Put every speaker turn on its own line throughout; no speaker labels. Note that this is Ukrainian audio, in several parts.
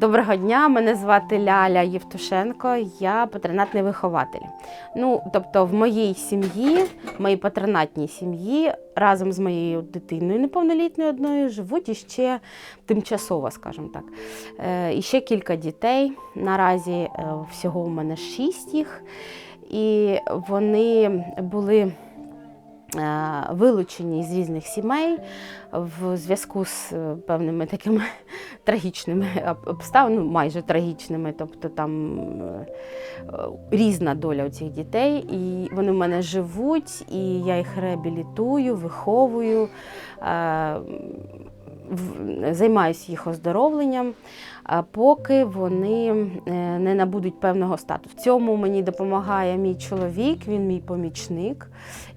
Доброго дня, мене звати Ляля Євтушенко, я патронатний вихователь. Ну, тобто, в моїй сім'ї, моїй патронатній сім'ї, разом з моєю дитиною неповнолітньою одною живуть іще тимчасово, скажімо так. Е, І ще кілька дітей. Наразі е, всього у мене шість їх. І вони були е, вилучені з різних сімей в зв'язку з е, певними такими трагічними обставинами, ну, майже трагічними. Тобто там е, е, різна доля у цих дітей. І вони в мене живуть, і я їх реабілітую, виховую. Займаюся їх оздоровленням, поки вони е, не набудуть певного статусу. В цьому мені допомагає мій чоловік, він мій помічник.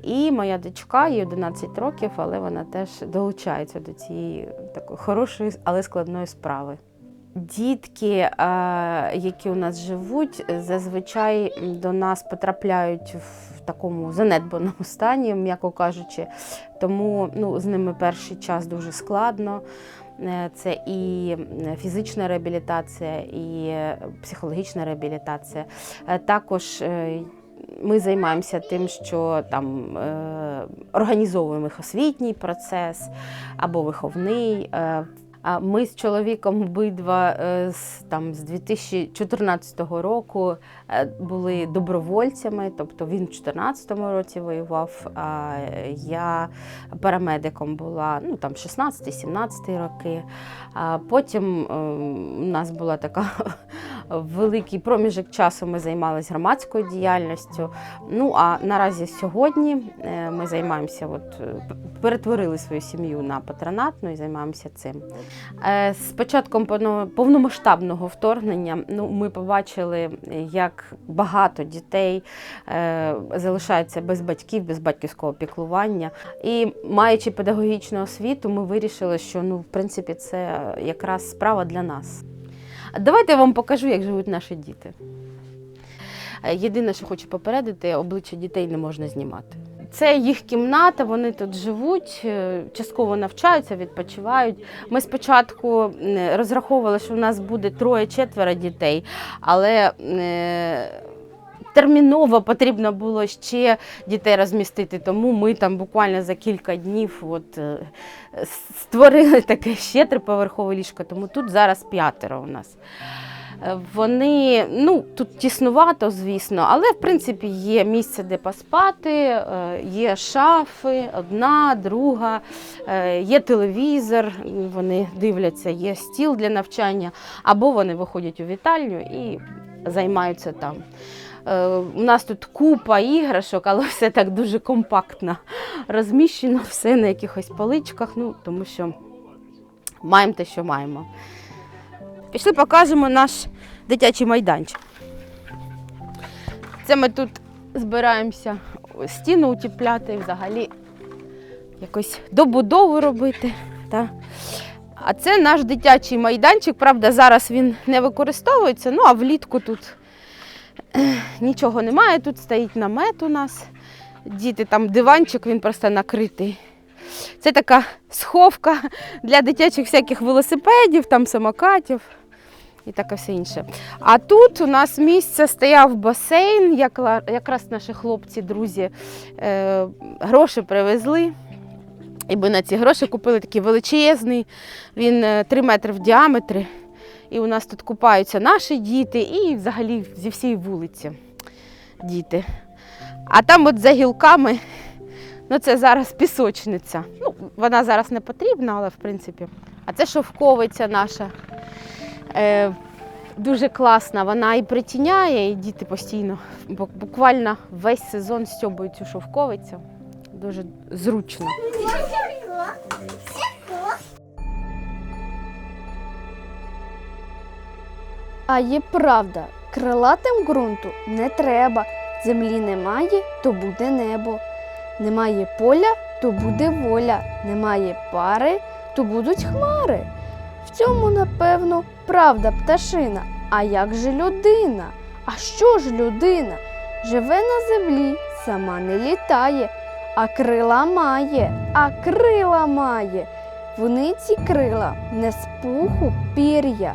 І моя дочка, їй 11 років, але вона теж долучається до цієї такої хорошої, але складної справи. Дітки, е, які у нас живуть, зазвичай до нас потрапляють в такому занедбаному стані, м'яко кажучи. Тому ну, з ними перший час дуже складно. Е, Це і фізична реабілітація, і психологічна реабілітація. Е, Також ми займаємося тим, що там організовуємо їх освітній процес або виховний. Ми з чоловіком обидва е, з, там, з 2014 року е, були добровольцями, тобто він в 2014 році воював, а я парамедиком була ну, там 16-17 роки. А потім е, у нас була така великий проміжок часу, ми займалися громадською діяльністю. Ну а наразі сьогодні е, ми займаємося, от, е, перетворили свою сім'ю на патронатну і займаємося цим. Е, З початком повномасштабного вторгнення ну, ми побачили, як багато дітей залишаються без батьків, без батьківського піклування. І маючи педагогічну освіту, ми вирішили, що ну, в принципі це якраз справа для нас. Давайте я вам покажу, як живуть наші діти. Єдине, що хочу попередити, обличчя дітей не можна знімати. Це їх кімната, вони тут живуть, е, частково навчаються, відпочивають. Ми спочатку розраховували, що в нас буде троє-четверо дітей, але е, терміново потрібно було ще дітей розмістити, тому ми там буквально за кілька днів от, е, створили таке ще триповерхове ліжко, тому тут зараз п'ятеро у нас. Е, Вони ну тут тіснувато, звісно, але в принципі є місце, де поспати, е, є шафи, одна, друга, є телевізор, вони дивляться, є стіл для навчання, або вони виходять у вітальню і займаються там. Е, У нас тут купа іграшок, але все так дуже компактно розміщено, все на якихось поличках, ну тому що маємо те, що маємо. Пішли покажемо наш дитячий майданчик. Це ми тут збираємося стіну утіпляти, взагалі якось добудову робити. Та. А це наш дитячий майданчик. Правда, зараз він не використовується, ну а влітку тут нічого немає. Тут стоїть намет у нас. Діти, там диванчик, він просто накритий. Це така сховка для дитячих всяких велосипедів, там самокатів і таке все інше. А тут у нас місце стояв басейн, якраз наші хлопці, друзі, е, гроші привезли. І ми на ці гроші купили такий величезний, він 3 метри в діаметрі. І у нас тут купаються наші діти і взагалі зі всієї вулиці діти. А там от за гілками, ну це зараз пісочниця. Ну, вона зараз не потрібна, але в принципі. А це шовковиця наша. Е, дуже класна. Вона і притіняє, і діти постійно, бу- буквально весь сезон стьобують цю шовковицю. дуже зручно.
А є правда, крилатим ґрунту не треба. Землі немає, то буде небо. Немає поля, то буде воля. Немає пари, то будуть хмари. В цьому, напевно, правда пташина. А як же людина? А що ж людина? Живе на землі, сама не літає, а крила має, а крила має. Вони ці крила не з пуху пір'я,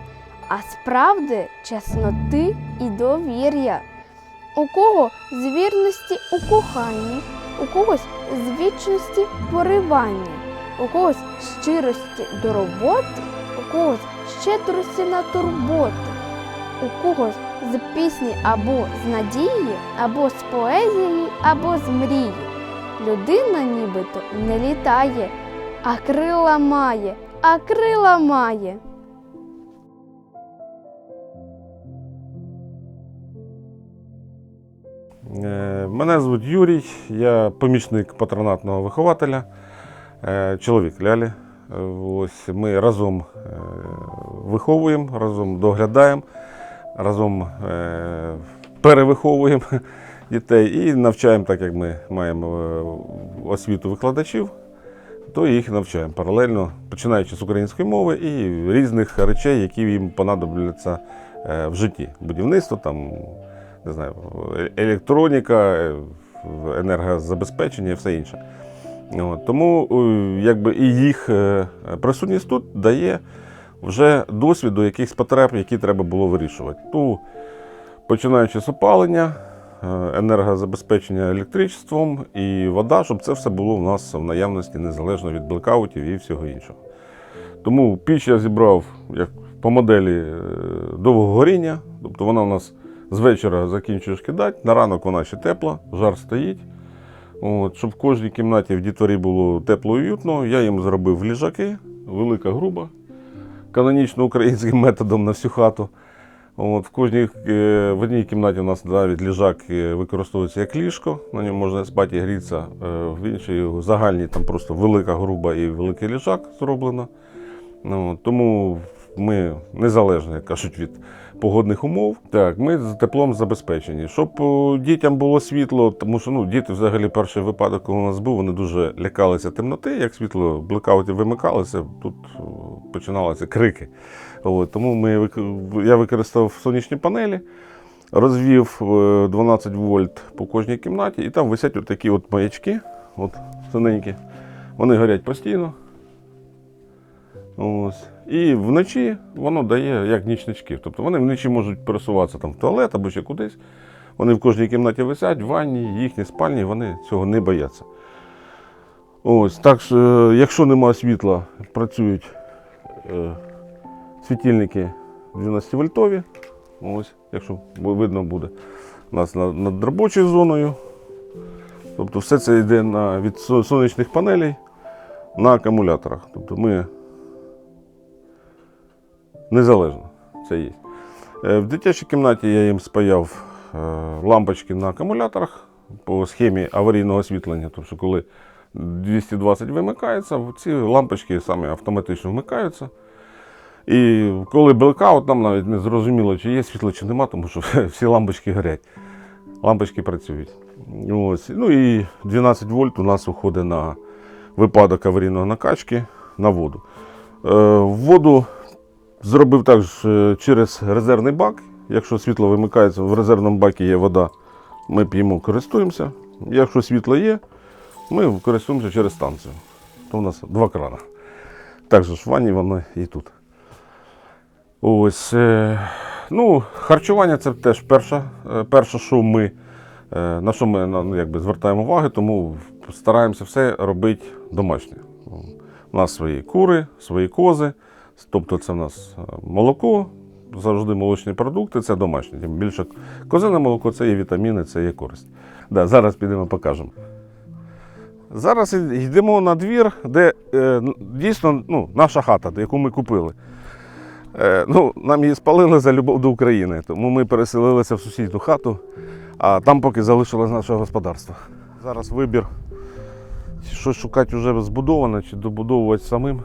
а справди чесноти і довір'я. У кого з вірності у коханні, у когось з вічності поривання, у когось щирості до роботи, у когось щедрості на турботи, у когось з пісні або з надії, або з поезії, або з мрії. Людина нібито не літає, а крила має, а крила має.
Мене звуть Юрій, я помічник патронатного вихователя, е, чоловік Лялі. Е, Ось ми разом е, виховуємо, разом доглядаємо, разом е, перевиховуємо дітей і навчаємо, так як ми маємо е, освіту викладачів, то їх навчаємо паралельно, починаючи з української мови і різних речей, які їм понадобляться е, в житті. Будівництво, там, не знаю, електроніка, е, енергозабезпечення і все інше. От, тому е, якби, і їх е, присутність тут дає вже досвіду якихось потреб, які треба було вирішувати. Ну, починаючи з опалення, енергозабезпечення електричеством і вода, щоб це все було в нас в наявності незалежно від блекаутів і всього іншого. Тому піч я зібрав як по моделі е, довгого горіння, тобто вона у нас з вечора закінчуєш кидати, на ранок вона ще тепла, жар стоїть. От, щоб в кожній кімнаті в дітворі було тепло і уютно, я їм зробив ліжаки, велика груба, канонічно українським методом на всю хату. От, в, кожній, е, в одній кімнаті у нас навіть ліжак е, використовується як ліжко, на ньому можна спати і грітися. Е, В іншій загальній там просто велика груба і великий ліжак зроблено. От, тому ми незалежно, як кажуть, від погодних умов. Так, ми з теплом забезпечені. Щоб дітям було світло, тому що ну, діти взагалі перший випадок, коли у нас був, вони дуже лякалися темноти, як світло блекаутів вимикалося, тут починалися крики. От, тому ми, я використав сонячні панелі, розвів е, 12 вольт по кожній кімнаті, і там висять такі от маячки, от синенькі. Вони горять постійно. Ось. І вночі воно дає як нічнички. Тобто вони вночі можуть пересуватися там в туалет або ще кудись. Вони в кожній кімнаті висять, в ванні, їхні спальні, вони цього не бояться. Ось, так що, е, якщо немає світла, працюють е, світильники 12 вольтові. Ось, якщо видно буде у нас над робочою зоною. Тобто все це йде на, від сонячних панелей на акумуляторах. Тобто ми незалежно це є. Е, В дитячій кімнаті я їм спаяв е, лампочки на акумуляторах по схемі аварійного освітлення. Тобто, коли 220 вимикається, ці лампочки самі автоматично вмикаються. І коли блекаут, нам навіть не зрозуміло, чи є світло, чи нема, тому що всі лампочки горять. Лампочки працюють. Ось. Ну і 12 вольт у нас уходить на випадок аварійної накачки на воду. Е, Воду зробив також е, через резервний бак. Якщо світло вимикається, в резервному бакі є вода, ми п'ємо, користуємося. Якщо світло є, ми користуємося через станцію. То у нас два крана. Також в ванні воно і тут. Ось. Е, ну, харчування це теж перше, перше, що ми, е, на що ми ну, якби, звертаємо увагу, тому стараємося все робити домашнє. У нас свої кури, свої кози, тобто це в нас е, молоко, завжди молочні продукти, це домашнє. Тим більше козине молоко це є вітаміни, це є користь. Да, зараз підемо покажемо. Зараз йдемо на двір, де е, дійсно ну, наша хата, яку ми купили. Е, ну, нам її спалили за любов до України, тому ми переселилися в сусідню хату, а там поки залишилось наше господарство. Зараз вибір Щось шукати вже збудоване чи добудовувати самим.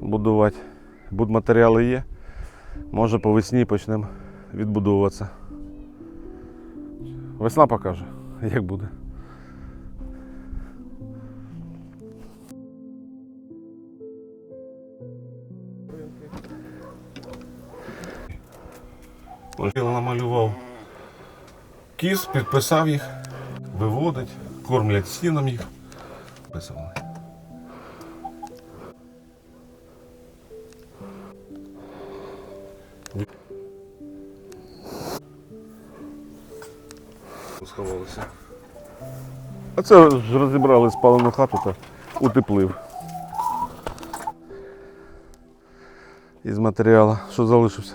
Будувати. Будматеріали є. Може по весні почнемо відбудовуватися. Весна покаже, як буде. Намалював кіз, підписав їх, виводить, кормлять сіном їх. Підписав. Сховалися. А це ж розібрали спалену хату та утеплив. Із матеріалу, що залишився.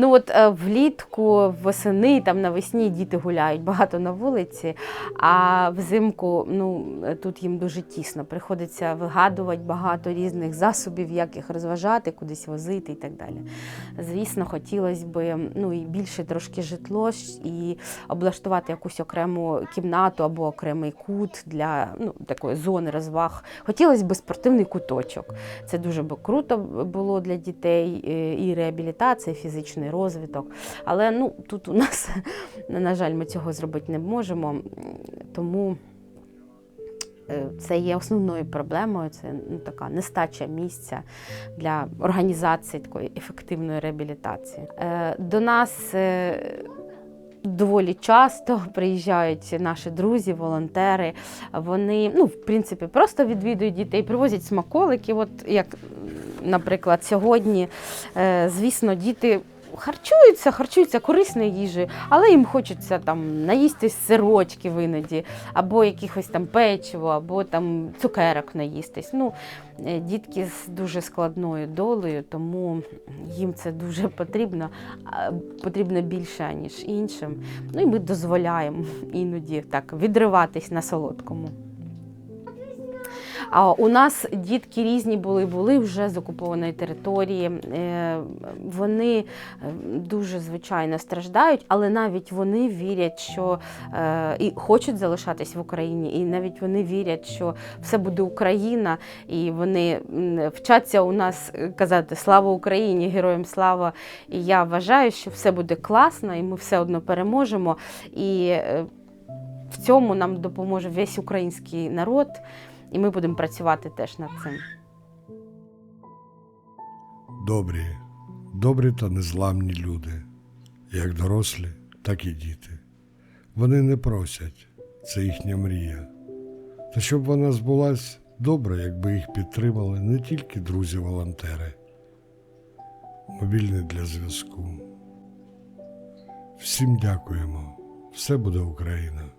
Ну от е, влітку, восени, там навесні діти гуляють багато на вулиці, а взимку ну, тут їм дуже тісно. Приходиться вигадувати багато різних засобів, як їх розважати, кудись возити і так далі. Звісно, хотілося б ну, і більше трошки житло і облаштувати якусь окрему кімнату або окремий кут для ну, такої зони розваг. Хотілося б спортивний куточок. Це дуже би круто було для дітей е, і реабілітація, і фізичний розвиток. Але ну, тут у нас, на жаль, ми цього зробити не можемо. Тому е, це є основною проблемою. Це ну, така нестача місця для організації такої ефективної реабілітації. Е, До нас е, доволі часто приїжджають наші друзі, волонтери. Вони, ну, в принципі, просто відвідують дітей, привозять смаколики. От як, наприклад, сьогодні, звісно, діти. Харчуються, харчуються корисною їжею, але їм хочеться там наїстись сирочків іноді, або якихось там печиво, або там цукерок наїстись. Ну, е, дітки з дуже складною долею, тому їм це дуже потрібно, потрібно більше, ніж іншим. Ну і ми дозволяємо іноді так відриватись на солодкому. А у нас дітки різні були, були вже з окупованої території. Е, Вони е, дуже звичайно страждають, але навіть вони вірять, що е, і хочуть залишатись в Україні, і навіть вони вірять, що все буде Україна, і вони вчаться у нас казати Слава Україні, героям слава. І я вважаю, що все буде класно, і ми все одно переможемо. І в цьому нам допоможе весь український народ, і ми будемо працювати теж над цим.
Добрі, добрі та незламні люди, як дорослі, так і діти. Вони не просять, це їхня мрія. Та щоб вона збулась, добре, якби їх підтримали не тільки друзі-волонтери, мобільний для зв'язку. Всім дякуємо. Все буде Україна.